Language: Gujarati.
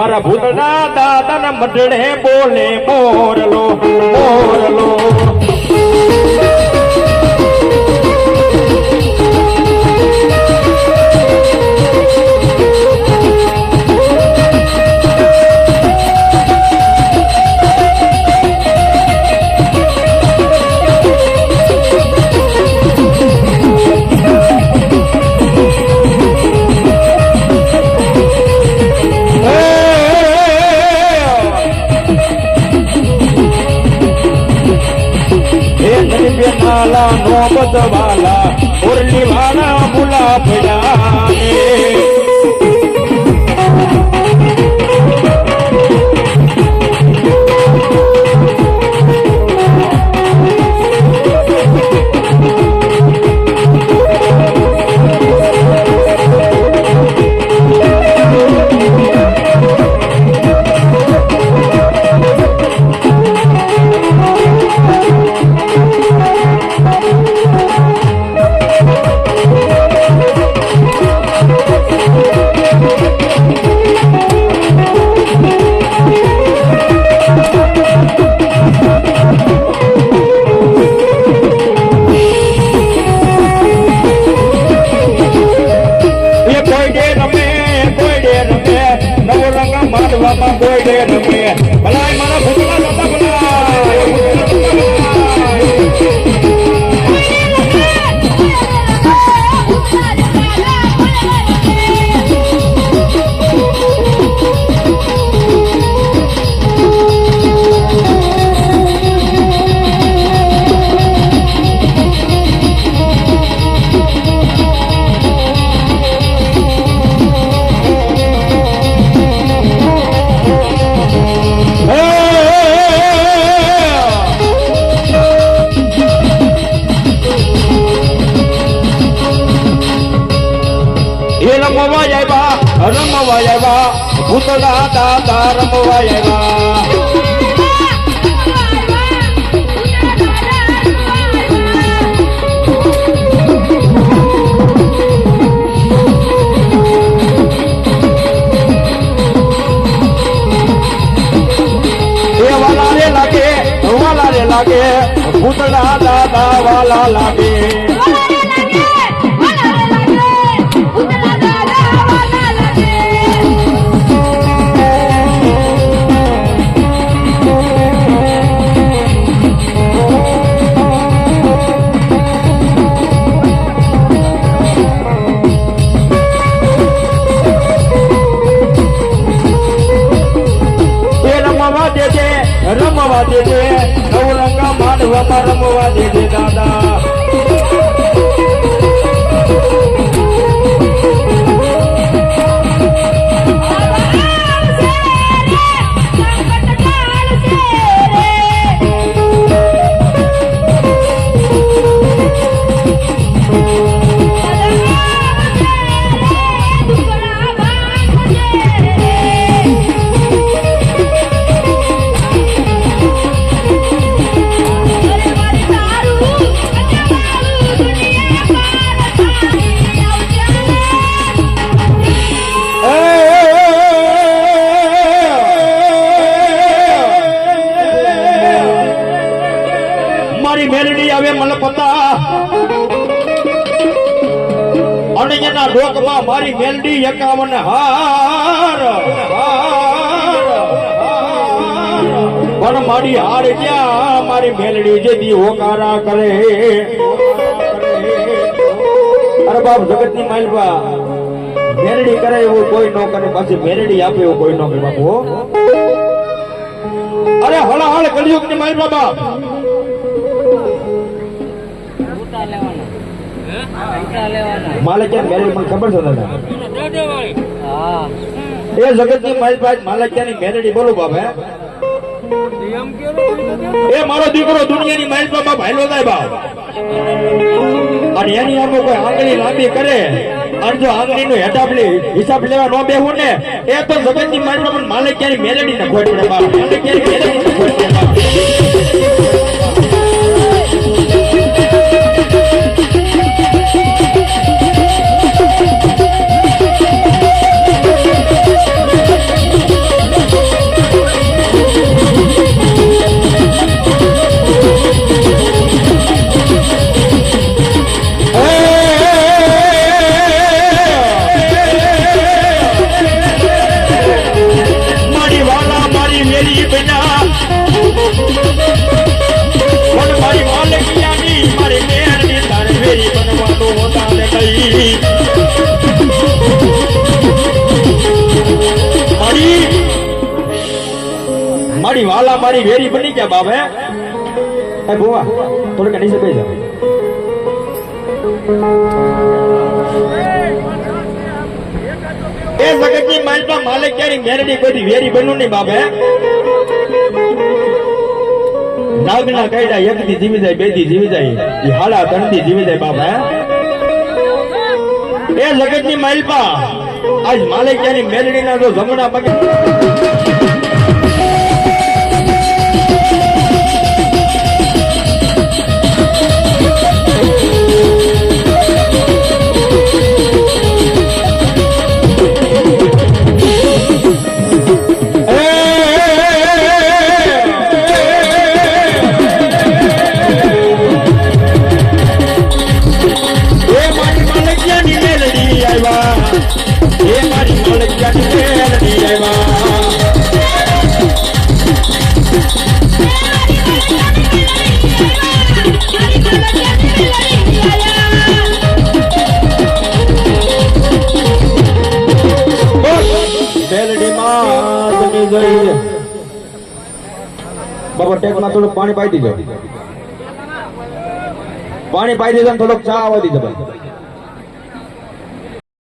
મારા ભૂતના દાદાના મઢડે બોલે બોરલો મોરલો નાલા નો બદવાલા ઉરલી વાળા મુલા પડ્યા મારવામાં કોઈ ડે રમે ભલાય મારા ભૂતના રમવા આવ્યા રમવા આવ્યા ભૂતના દાદા રમવા આવ્યા એ વાલા રે લાગે વાલા રે લાગે ભૂતના દાદા વાલા લાગે રમવા દેજે નવરંગા માંડવામાં રમવા દેજે દાદા. મેલડી આવે મલપતા. અને એના ડોકમાં મારી મેલડી એકાવન હાર. પણ મારી હાર ક્યાં? મારી મેલડી જેથી હોકારા કરે. અરે બાપ, જગતની માલવા મેરડી કરે એવું કોઈ ન કરે. પાછી મેરડી આપે એવું કોઈ ન કરે બાપુ અરે હળા હળ કળિયુગની માલવા બાબા માલકિયા મેરેજ મને ખબર છે તને એ જગતની માલ ભાઈ માલકિયા ની મેરેડી બોલું બાપ એ મારો દીકરો દુનિયાની માલ બાબા ભાઈલો થાય બાપ. અને એની આમે કોઈ આંગળી લાંબી કરે અને જો આંગળી નો હેઠાપલી હિસાબ લેવા ન બેહું ને એ તો જગતની માલ બાબા ક્યારે ની ને ખોટી બાપ. માલકિયા ની મેરડી ને ખોટ પડે બાપ મારી વાલા મારી વેરી બની ગયા બાપ હે એ ભુવા થોડુંક નીચે બેસી જાઓ એ જગતની માલપા માલિક ક્યાંની મેરડી કોઈ વેરી બન્યું નહીં બાપ હે નાગના કાયદા એક દી જીવી જાય બે દી જીવી જાય ઈ હાડા ત્રણ દી જીવી જાય બાપ હે એ જગતની માલપા આજ માલિક ક્યાંની મેરડીના જો જમણા પગે જઈ બાબા, ટેકમાં થોડુંક પાણી પાઈ દીજો પાણી પાઈ દીધો થોડોક ચા આવવા દીધો ભાઈ